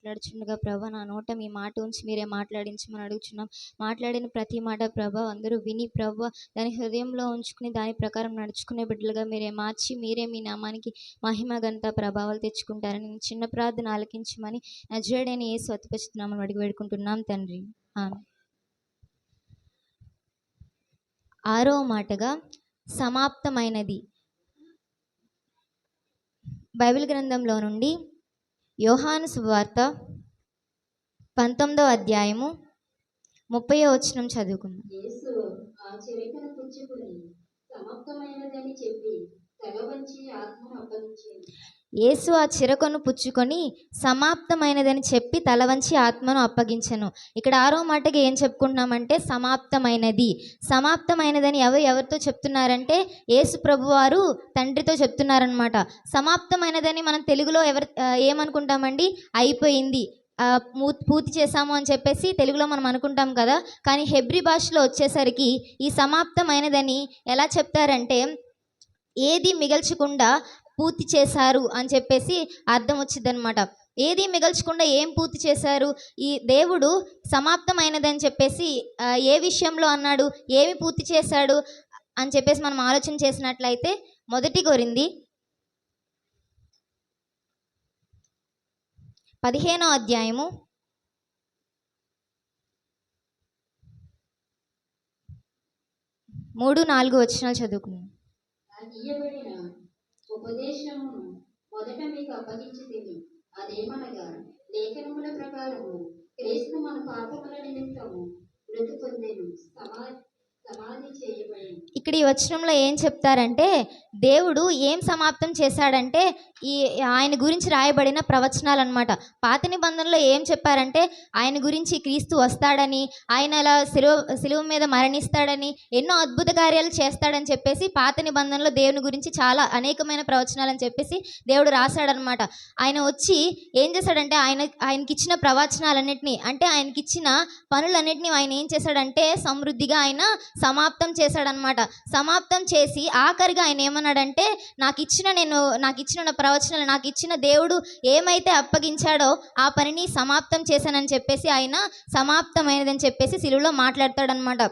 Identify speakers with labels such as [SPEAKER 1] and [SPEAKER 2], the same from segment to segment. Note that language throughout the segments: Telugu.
[SPEAKER 1] మాట్లాడుచుండగా ప్రభా నా నోట మీ మాట ఉంచి మీరే మాట్లాడించమని అడుగుచున్నాం. మాట్లాడిన ప్రతి మాట ప్రభా అందరూ విని ప్రభా దాని హృదయంలో ఉంచుకుని దాని ప్రకారం నడుచుకునే బిడ్డలుగా మీరే మార్చి మీరే మీ నామానికి మహిమ గంత ప్రభావాలు తెచ్చుకుంటారని నేను చిన్న ప్రార్థన ఆలకించమని నజరేడైన ఏ స్వతపరుస్తున్నామని అడిగి వేడుకుంటున్నాం తండ్రి. ఆమె ఆరో మాటగా సమాప్తమైనది. బైబిల్ గ్రంథంలో నుండి యోహాను సువార్త పంతొమ్మిదో అధ్యాయము ముప్పై వచనం చదువుకుందాం.
[SPEAKER 2] యేసు ఆ చిరకను పుచ్చుకొని సమాప్తమైనదని చెప్పి తల వంచి ఆత్మను అప్పగించను.
[SPEAKER 1] ఇక్కడ ఆరో మాటకి ఏం చెప్పుకుంటున్నామంటే సమాప్తమైనది. సమాప్తమైనదని ఎవరు ఎవరితో చెప్తున్నారంటే యేసు ప్రభువారు తండ్రితో చెప్తున్నారనమాట సమాప్తమైనదని మనం తెలుగులో ఎవరు ఏమనుకుంటామండి? అయిపోయింది. పూర్తి చేశాము అని చెప్పేసి తెలుగులో మనం అనుకుంటాం కదా. కానీ హెబ్రి భాషలో వచ్చేసరికి ఈ సమాప్తమైనదని ఎలా చెప్తారంటే ఏది మిగల్చకుండా పూర్తి చేశారు అని చెప్పేసి అర్థం వచ్చిందనమాట ఏది మిగల్చకుండా ఏం పూర్తి చేశారు? ఈ దేవుడు సమాప్తమైనదని చెప్పేసి ఏ విషయంలో అన్నాడు? ఏమి పూర్తి చేశాడు? అని చెప్పేసి మనం ఆలోచన చేసినట్లయితే మొదటి కోరింది పదిహేనో అధ్యాయము మూడు నాలుగు వచనాలు
[SPEAKER 2] చదువుకున్నాను ఉపదేశమును మొదట మీకు అప్పగించి అదేమనగా లేఖనముల ప్రకారము క్రీస్తు మన పాపముల నిమిత్తము మృతి పొందెను. సమా సమాధి
[SPEAKER 1] ఇక్కడ ఈ వచనంలో ఏం చెప్తారంటే దేవుడు ఏం సమాప్తం చేశాడంటే ఈ ఆయన గురించి రాయబడిన ప్రవచనాలు అనమాట పాత నిబంధనలో ఏం చెప్పారంటే ఆయన గురించి క్రీస్తు వస్తాడని ఆయన అలా సిలువ సిలువ మీద మరణిస్తాడని ఎన్నో అద్భుత కార్యాలు చేస్తాడని చెప్పేసి పాత నిబంధనలో దేవుని గురించి చాలా అనేకమైన ప్రవచనాలు అని చెప్పేసి దేవుడు రాశాడనమాట ఆయన వచ్చి ఏం చేశాడంటే ఆయన ఆయనకి ఇచ్చిన ప్రవచనాలన్నింటినీ అంటే ఆయనకి ఇచ్చిన పనులన్నింటినీ ఆయన ఏం చేశాడంటే సమృద్ధిగా ఆయన సమాప్తం చేశాడనమాట సమాప్తం చేసి ఆఖరిగా ఆయన ఏమన్నాడంటే నాకు ఇచ్చిన నేను నాకు ఇచ్చిన ప్రవచనాలు నాకు ఇచ్చిన దేవుడు ఏమైతే అప్పగించాడో ఆ పనిని సమాప్తం చేశానని చెప్పేసి ఆయన సమాప్తమైనదని చెప్పేసి సిలువులో మాట్లాడతాడనమాట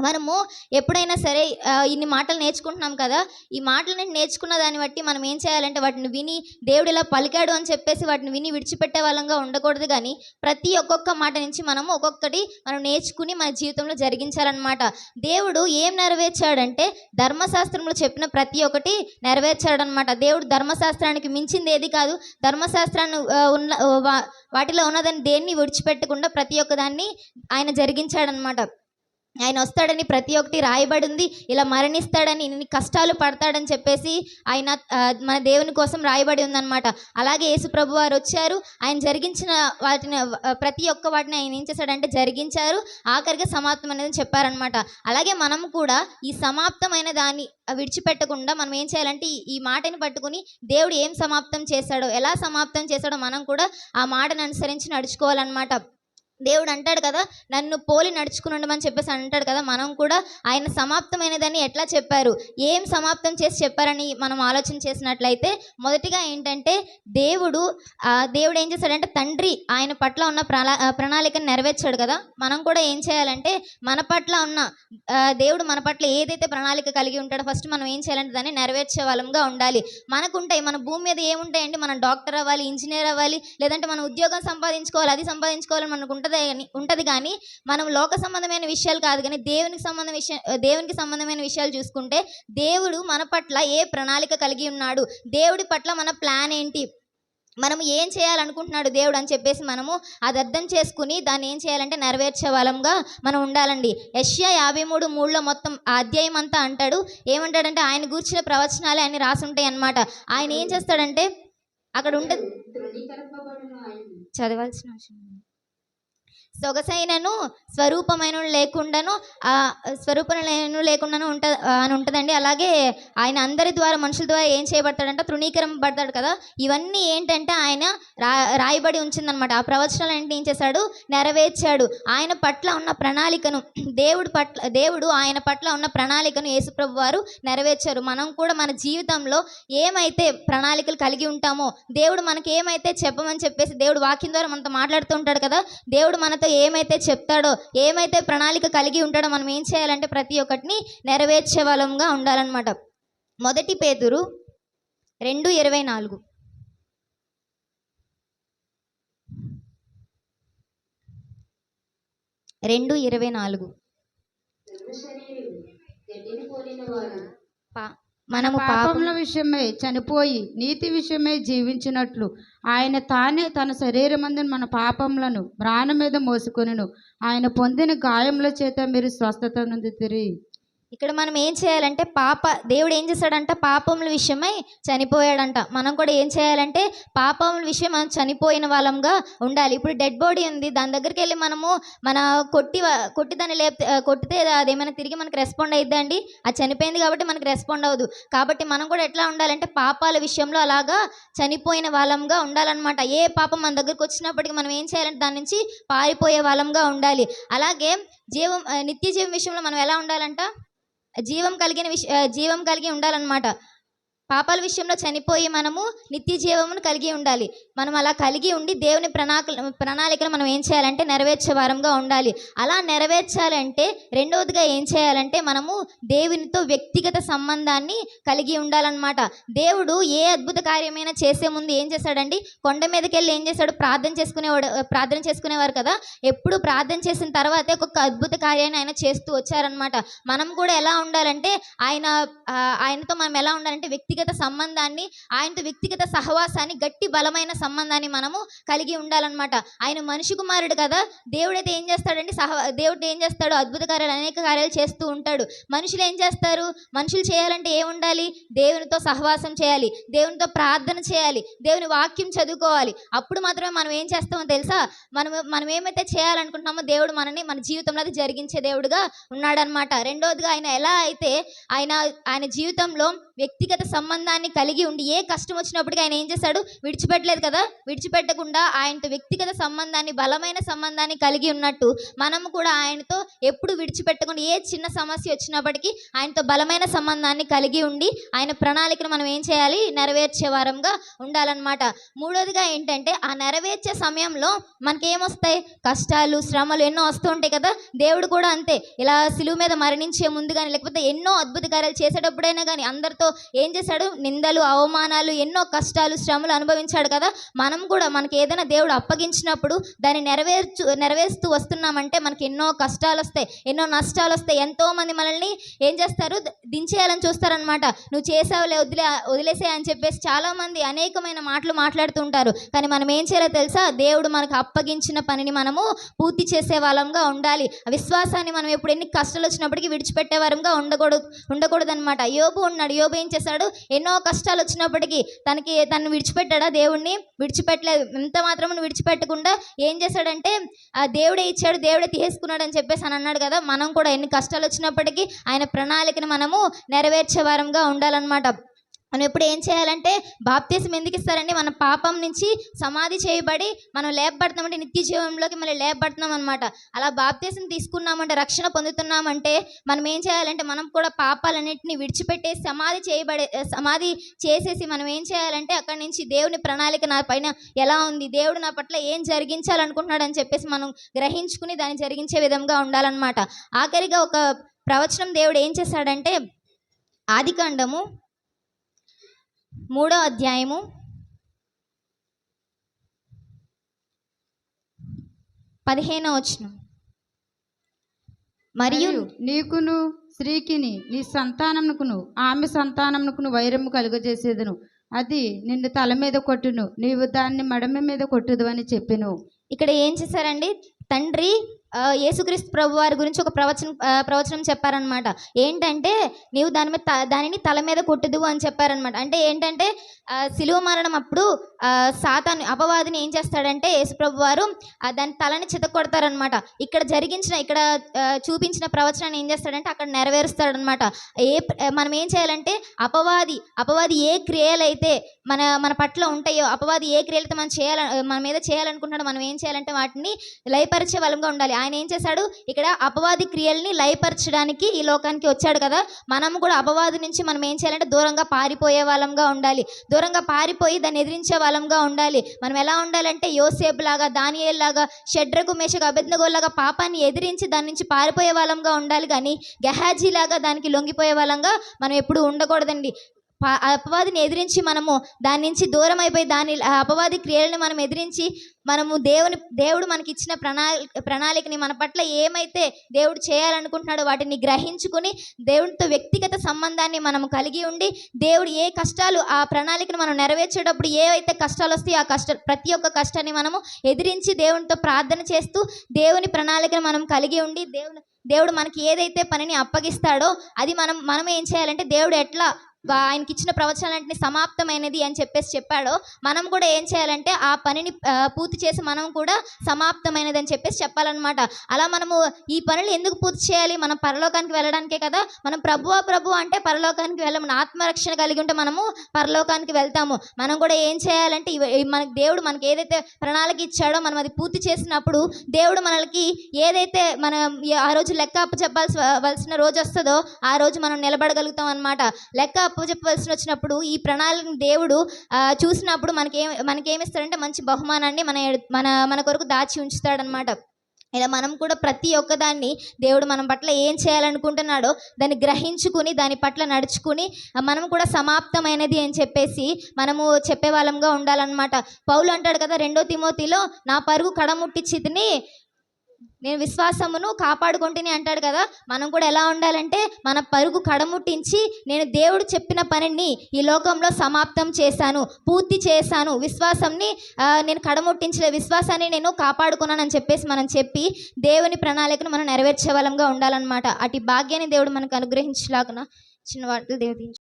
[SPEAKER 1] మనము ఎప్పుడైనా సరే ఇన్ని మాటలు నేర్చుకుంటున్నాం కదా ఈ మాటలని నేర్చుకున్న దాన్ని బట్టి మనం ఏం చేయాలంటే వాటిని విని దేవుడు ఇలా పలికాడు అని చెప్పేసి వాటిని విని విడిచిపెట్టే వాళ్ళంగా ఉండకూడదు కానీ ప్రతి ఒక్కొక్క మాట నుంచి మనము ఒక్కొక్కటి మనం నేర్చుకుని మన జీవితంలో జరిగించాలన్నమాట. దేవుడు ఏం నెరవేర్చాడంటే ధర్మశాస్త్రంలో చెప్పిన ప్రతి ఒక్కటి నెరవేర్చాడనమాట దేవుడు ధర్మశాస్త్రానికి మించింది ఏది కాదు ధర్మశాస్త్రాన్ని ఉన్న వా- వాటిలో ఉన్నదాన్ని దేన్ని విడిచిపెట్టకుండా ప్రతి ఒక్కదాన్ని ఆయన జరిగించాడనమాట ఆయన వస్తాడని ప్రతి ఒక్కటి రాయబడి ఉంది ఇలా మరణిస్తాడని ఇన్ని కష్టాలు పడతాడని చెప్పేసి ఆయన మన దేవుని కోసం రాయబడి ఉందన్నమాట. అలాగే యేసుప్రభు వారు వచ్చారు. ఆయన జరిగించిన వాటిని ప్రతి ఒక్క వాటిని ఆయన ఏం చేశాడంటే జరిగించారు. ఆఖరిగా సమాప్తం అనేది చెప్పారనమాట అలాగే మనం కూడా ఈ సమాప్తమైన దాన్ని విడిచిపెట్టకుండా మనం ఏం చేయాలంటే ఈ- ఈ మాటని పట్టుకుని దేవుడు ఏం సమాప్తం చేశాడో ఎలా సమాప్తం చేశాడో మనం కూడా ఆ మాటను అనుసరించి నడుచుకోవాలన్నమాట. దేవుడు అంటాడు కదా నన్ను పోలి నడుచుకుని ఉండమని చెప్పేసి అంటాడు కదా మనం కూడా ఆయన సమాప్తమైనదని ఎట్లా చెప్పారు? ఏం సమాప్తం చేసి చెప్పారని మనం ఆలోచన చేసినట్లయితే మొదటిగా ఏంటంటే దేవుడు దేవుడు ఏం చేశాడంటే తండ్రి ఆయన పట్ల ఉన్న ప్రణా ప్రణాళికను నెరవేర్చాడు కదా మనం కూడా ఏం చేయాలంటే మన పట్ల ఉన్న దేవుడు మన పట్ల ఏదైతే ప్రణాళిక కలిగి ఉంటాడో ఫస్ట్ మనం ఏం చేయాలంటే దాన్ని నెరవేర్చే వాళ్ళంగా ఉండాలి. మనకుంటాయి మన భూమి మీద ఏముంటాయంటే మనం డాక్టర్ అవ్వాలి ఇంజనీర్ అవ్వాలి లేదంటే మనం ఉద్యోగం సంపాదించుకోవాలి అది సంపాదించుకోవాలని మనకుంటుంది ఉంటుంది ఉంటుంది కానీ మనం లోక సంబంధమైన విషయాలు కాదు కానీ దేవునికి సంబంధం విషయం దేవునికి సంబంధమైన విషయాలు చూసుకుంటే దేవుడు మన పట్ల ఏ ప్రణాళిక కలిగి ఉన్నాడు? దేవుడి పట్ల మన ప్లాన్ ఏంటి? మనం ఏం చేయాలనుకుంటున్నాడు దేవుడు అని చెప్పేసి మనము అది అర్థం చేసుకుని దాన్ని ఏం చేయాలంటే నెరవేర్చే వాళ్ళంగా మనం ఉండాలండి. యష్యా యాభై మూడు మూడులో మొత్తం ఆ అధ్యాయం అంతా అంటాడు. ఏమంటాడంటే ఆయన గూర్చిన ప్రవచనాలే ఆయన రాసుంటాయి అనమాట ఆయన ఏం చేస్తాడంటే అక్కడ ఉంటుంది చదవాల్సిన అవసరం సొగసైనను స్వరూపమైన లేకుండాను స్వరూపమైన లేకుండాను ఉంట అని ఉంటుందండి. అలాగే ఆయన అందరి ద్వారా మనుషుల ద్వారా ఏం చేయబడతాడంటే తృణీకరింపబడతాడు కదా. ఇవన్నీ ఏంటంటే ఆయన రా రాయబడి ఉంచిందనమాట. ఆ ప్రవచనాలు ఏంటి? ఏం చేశాడు? నెరవేర్చాడు. ఆయన పట్ల ఉన్న ప్రణాళికను దేవుడు పట్ల దేవుడు ఆయన పట్ల ఉన్న ప్రణాళికను యేసుప్రభు వారు నెరవేర్చారు. మనం కూడా మన జీవితంలో ఏమైతే ప్రణాళికలు కలిగి ఉంటామో దేవుడు మనకి ఏమైతే చెప్పమని చెప్పేసి దేవుడు వాక్యం ద్వారా మనతో మాట్లాడుతూ ఉంటాడు కదా దేవుడు మన మనతో ఏమైతే చెప్తాడో ఏమైతే ప్రణాళిక కలిగి ఉంటాడో మనం ఏం చేయాలంటే ప్రతి ఒక్కటిని నెరవేర్చే వాళ్ళంగా ఉండాలన్నమాట. మొదటి పేతురు రెండు ఇరవై నాలుగు. రెండు ఇరవై నాలుగు. పా మనము పాపం
[SPEAKER 3] పాపముల విషయమై చనిపోయి నీతి విషయమై జీవించినట్లు ఆయన తానే తన శరీరమందు మన పాపములను ప్రాణం మీద మోసుకొనును. ఆయన పొందిన గాయముల చేత మీరు స్వస్థత నొందుతిరి
[SPEAKER 1] ఇక్కడ మనం ఏం చేయాలంటే పాప దేవుడు ఏం చేశాడంట? పాపముల విషయమై చనిపోయాడంట. మనం కూడా ఏం చేయాలంటే పాపముల విషయం మనం చనిపోయిన వాళ్ళంగా ఉండాలి. ఇప్పుడు డెడ్ బాడీ ఉంది. దాని దగ్గరికి వెళ్ళి మనము మన కొట్టి కొట్టి దాన్ని లేపితే కొట్టితే అదేమైనా తిరిగి మనకి రెస్పాండ్ అయిద్దండి? అది చనిపోయింది కాబట్టి మనకి రెస్పాండ్ అవ్వదు. కాబట్టి మనం కూడా ఎట్లా ఉండాలంటే పాపాల విషయంలో అలాగా చనిపోయిన వాళ్ళంగా ఉండాలన్నమాట. ఏ పాపం మన దగ్గరకు వచ్చినప్పటికీ మనం ఏం చేయాలంటే దాని నుంచి పారిపోయే వాళ్ళంగా ఉండాలి. అలాగే జీవం నిత్య జీవం విషయంలో మనం ఎలా ఉండాలంట? జీవం కలిగిన విష జీవం కలిగి ఉండాలన్నమాట. పాపాల విషయంలో చనిపోయి మనము నిత్య జీవమును కలిగి ఉండాలి. మనం అలా కలిగి ఉండి దేవుని ప్రణాళిక ప్రణాళికను మనం ఏం చేయాలంటే నెరవేర్చే వారంగా ఉండాలి. అలా నెరవేర్చాలంటే రెండవదిగా ఏం చేయాలంటే మనము దేవునితో వ్యక్తిగత సంబంధాన్ని కలిగి ఉండాలన్నమాట. దేవుడు ఏ అద్భుత కార్యమైనా చేసే ముందు ఏం చేశాడండి కొండ మీదకి వెళ్ళి ఏం చేశాడు ప్రార్థన చేసుకునేవాడు ప్రార్థన చేసుకునేవారు కదా? ఎప్పుడు ప్రార్థన చేసిన తర్వాతే ఒక్కొక్క అద్భుత కార్యాన్ని ఆయన చేస్తూ వచ్చారనమాట మనం కూడా ఎలా ఉండాలంటే ఆయన ఆయనతో మనం ఎలా ఉండాలంటే వ్యక్తిగత వ్యక్తిగత సంబంధాన్ని ఆయనతో వ్యక్తిగత సహవాసాన్ని గట్టి బలమైన సంబంధాన్ని మనము కలిగి ఉండాలన్నమాట. ఆయన మనిషి కుమారుడు కదా దేవుడైతే ఏం చేస్తాడండి? సహ దేవుడు ఏం చేస్తాడు? అద్భుత కార్యాలు అనేక కార్యాలు చేస్తూ ఉంటాడు. మనుషులు ఏం చేస్తారు? మనుషులు చేయాలంటే ఏం ఉండాలి? దేవునితో సహవాసం చేయాలి. దేవునితో ప్రార్థన చేయాలి. దేవుని వాక్యం చదువుకోవాలి. అప్పుడు మాత్రమే మనం ఏం చేస్తామో తెలుసా? మనం మనం ఏమైతే చేయాలనుకుంటున్నామో దేవుడు మనని మన జీవితంలో అది జరిగించే దేవుడుగా ఉన్నాడనమాట రెండోదిగా ఆయన ఎలా అయితే ఆయన ఆయన జీవితంలో వ్యక్తిగత సంబంధాన్ని కలిగి ఉండి ఏ కష్టం వచ్చినప్పటికీ ఆయన ఏం చేశాడు? విడిచిపెట్టలేదు కదా? విడిచిపెట్టకుండా ఆయనతో వ్యక్తిగత సంబంధాన్ని బలమైన సంబంధాన్ని కలిగి ఉన్నట్టు మనము కూడా ఆయనతో ఎప్పుడు విడిచిపెట్టకుండా ఏ చిన్న సమస్య వచ్చినప్పటికీ ఆయనతో బలమైన సంబంధాన్ని కలిగి ఉండి ఆయన ప్రణాళికను మనం ఏం చేయాలి? నెరవేర్చే వారంగా ఉండాలన్నమాట. మూడోదిగా ఏంటంటే ఆ నెరవేర్చే సమయంలో మనకేమొస్తాయి? కష్టాలు శ్రమలు ఎన్నో వస్తూ ఉంటాయి కదా? దేవుడు కూడా అంతే. ఇలా సిలువు మీద మరణించే ముందు కానీ లేకపోతే ఎన్నో అద్భుత కార్యాలు చేసేటప్పుడైనా కానీ అందరితో ఏం చేశాడు? నిందలు అవమానాలు ఎన్నో కష్టాలు శ్రమలు అనుభవించాడు కదా? మనం కూడా మనకి ఏదైనా దేవుడు అప్పగించినప్పుడు దాన్ని నెరవేర్చు నెరవేరుస్తూ వస్తున్నామంటే మనకి ఎన్నో కష్టాలు వస్తాయి ఎన్నో నష్టాలు వస్తాయి ఎంతో మంది మనల్ని ఏం చేస్తారు? దించేయాలని చూస్తారనమాట నువ్వు చేసావులే వదిలే వదిలేసే అని చెప్పేసి చాలామంది అనేకమైన మాటలు మాట్లాడుతూ ఉంటారు. కానీ మనం ఏం చేయాలో తెలుసా? దేవుడు మనకు అప్పగించిన పనిని మనము పూర్తి చేసే వాళ్ళంగా ఉండాలి. ఆ విశ్వాసాన్ని మనం ఎప్పుడు ఎన్ని కష్టాలు వచ్చినప్పటికీ విడిచిపెట్టే వారంగా ఉండకూడదు ఉండకూడదు అనమాట యోబు ఉన్నాడు యోబు ఏం చేశాడు? ఎన్నో కష్టాలు వచ్చినప్పటికీ తనకి తను విడిచిపెట్టాడా దేవుణ్ణి? విడిచిపెట్టలేదు. ఎంత మాత్రం విడిచిపెట్టకుండా ఏం చేశాడంటే ఆ దేవుడే ఇచ్చాడు దేవుడే తీసుకున్నాడు అని చెప్పేసి అని అన్నాడు కదా? మనం కూడా ఎన్ని కష్టాలు వచ్చినప్పటికీ ఆయన ప్రణాళికను మనము నెరవేర్చే వారంగా ఉండాలన్నమాట. మనం ఎప్పుడు ఏం చేయాలంటే బాప్తీసం ఎందుకు ఇస్తారండి మన పాపం నుంచి సమాధి చేయబడి మనం లేపబడుతున్నామంటే నిత్య జీవంలోకి మళ్ళీ లేపబడుతున్నాం అనమాట అలా బాప్తీసం తీసుకున్నామంటే రక్షణ పొందుతున్నామంటే మనం ఏం చేయాలంటే మనం కూడా పాపాలన్నింటినీ విడిచిపెట్టేసి సమాధి చేయబడే సమాధి చేసేసి మనం ఏం చేయాలంటే అక్కడి నుంచి దేవుని ప్రణాళిక నా పైన ఎలా ఉంది దేవుడు నా పట్ల ఏం జరిగించాలనుకుంటున్నాడు అని చెప్పేసి మనం గ్రహించుకుని దాన్ని జరిగించే విధంగా ఉండాలన్నమాట. ఆఖరిగా ఒక ప్రవచనం దేవుడు ఏం చేశాడంటే ఆదికాండము మూడో అధ్యాయము. పదిహేనో వచనం. మరియు
[SPEAKER 3] నీకును స్త్రీకిని నీ సంతానమునకును ఆమె సంతానమునకును వైరము కలుగజేసేదను. అది నిన్ను తల మీద కొట్టును నీవు దాన్ని మడమ మీద కొట్టుదు అని చెప్పెను.
[SPEAKER 1] ఇక్కడ ఏం చేశారండి? తండ్రి యేసుక్రీస్తు ప్రభు వారి గురించి ఒక ప్రవచనం ప్రవచనం చెప్పారనమాట ఏంటంటే నీవు దాని మీద దానిని తల మీద కొట్టుదువు అని చెప్పారనమాట అంటే ఏంటంటే శిలువ సిలువ మరణం అప్పుడు సాతాను అపవాదిని ఏం చేస్తాడంటే యేసుప్రభు వారు దాని తలని చితకొడతారనమాట ఇక్కడ జరిగించిన ఇక్కడ చూపించిన ప్రవచనాన్ని ఏం చేస్తాడంటే అక్కడ నెరవేరుస్తాడనమాట ఏ మనం ఏం చేయాలంటే అపవాది అపవాది ఏ క్రియలైతే మన మన పట్ల ఉంటాయో అపవాది ఏ క్రియలైతే మనం చేయాల మన మీద చేయాలనుకుంటున్నాడో మనం ఏం చేయాలంటే వాటిని లయపరిచే వాళ్ళంగా ఉండాలి. ఆయన ఏం చేశాడు? ఇక్కడ అపవాది క్రియల్ని లయపరచడానికి ఈ లోకానికి వచ్చాడు కదా. మనం కూడా అపవాది నుంచి మనం ఏం చేయాలంటే దూరంగా పారిపోయే వాళ్ళంగా ఉండాలి. దూరంగా పారిపోయి దాన్ని ఎదిరించే వాళ్ళంగా ఉండాలి. మనం ఎలా ఉండాలంటే యోసేపు లాగా దానియేల్ లాగా షడ్రకు మేషకు అభిజ్ఞగోల్లాగా పాపాన్ని ఎదిరించి దాని నుంచి పారిపోయే వాళ్ళంగా ఉండాలి. కానీ గెహాజీ లాగా దానికి లొంగిపోయే వాళ్ళంగా మనం ఎప్పుడు ఉండకూడదండి. అపవాదిని ఎదిరించి మనము దాని నుంచి దూరం అయిపోయి దాని అపవాది క్రియలను మనం ఎదిరించి మనము దేవుని దేవుడు మనకి ఇచ్చిన ప్రణాళిక ప్రణాళికని మన పట్ల ఏమైతే దేవుడు చేయాలనుకుంటున్నాడో వాటిని గ్రహించుకుని దేవునితో వ్యక్తిగత సంబంధాన్ని మనం కలిగి ఉండి దేవుడు ఏ కష్టాలు ఆ ప్రణాళికను మనం నెరవేర్చేటప్పుడు ఏవైతే కష్టాలు వస్తాయో ఆ కష్ట ప్రతి ఒక్క కష్టాన్ని మనము ఎదిరించి దేవునితో ప్రార్థన చేస్తూ దేవుని ప్రణాళికను మనం కలిగి ఉండి దేవుని దేవుడు మనకి ఏదైతే పనిని అప్పగిస్తాడో అది మనం మనం ఏం చేయాలంటే దేవుడు ఎట్లా ఆయనకి ఇచ్చిన ప్రవచనాలన్నింటినీ సమాప్తమైనది అని చెప్పేసి చెప్పాడో మనం కూడా ఏం చేయాలంటే ఆ పనిని పూర్తి చేసి మనం కూడా సమాప్తమైనది అని చెప్పేసి చెప్పాలన్నమాట. అలా మనము ఈ పనులు ఎందుకు పూర్తి చేయాలి? మనం పరలోకానికి వెళ్ళడానికే కదా? మనం ప్రభువా ప్రభు అంటే పరలోకానికి వెళ్ళము. ఆత్మరక్షణ కలిగి ఉంటే మనము పరలోకానికి వెళ్తాము. మనం కూడా ఏం చేయాలంటే మనకి దేవుడు మనకి ఏదైతే ప్రణాళిక ఇచ్చాడో మనం అది పూర్తి చేసినప్పుడు దేవుడు మనకి ఏదైతే మన ఆ రోజు లెక్క అప్పు చెప్పాల్సి వలసిన రోజు వస్తుందో ఆ రోజు మనం నిలబడగలుగుతాం అనమాట లెక్క అప్పచెప్పవలసి వచ్చినప్పుడు ఈ ప్రణాళికని దేవుడు చూసినప్పుడు మనకేం మనకేమిస్తాడంటే మంచి బహుమానాన్ని మన మన మన కొరకు దాచి ఉంచుతాడనమాట ఇలా మనం కూడా ప్రతి ఒక్కదాన్ని దేవుడు మనం పట్ల ఏం చేయాలనుకుంటున్నాడో దాన్ని గ్రహించుకుని దాని పట్ల నడుచుకుని మనం కూడా సమాప్తమైనది అని చెప్పేసి మనము చెప్పే వాళ్ళంగా ఉండాలన్నమాట. పౌలు అంటాడు కదా రెండో తిమోతిలో నా పరుగు కడముట్టించితిని నేను విశ్వాసమును కాపాడుకుంటేనే అంటాడు కదా. మనం కూడా ఎలా ఉండాలంటే మన పరుగు కడముట్టించి నేను దేవుడు చెప్పిన పనిని ఈ లోకంలో సమాప్తం చేశాను పూర్తి చేశాను. విశ్వాసంని నేను కడముట్టించిన విశ్వాసాన్ని నేను కాపాడుకున్నానని చెప్పేసి మనం చెప్పి దేవుని ప్రణాళికను మనం నెరవేర్చే వాళ్ళంగా ఉండాలన్నమాట. అటు భాగ్యాన్ని దేవుడు మనకు అనుగ్రహించలాగున చిన్న వాటిని దేవుడు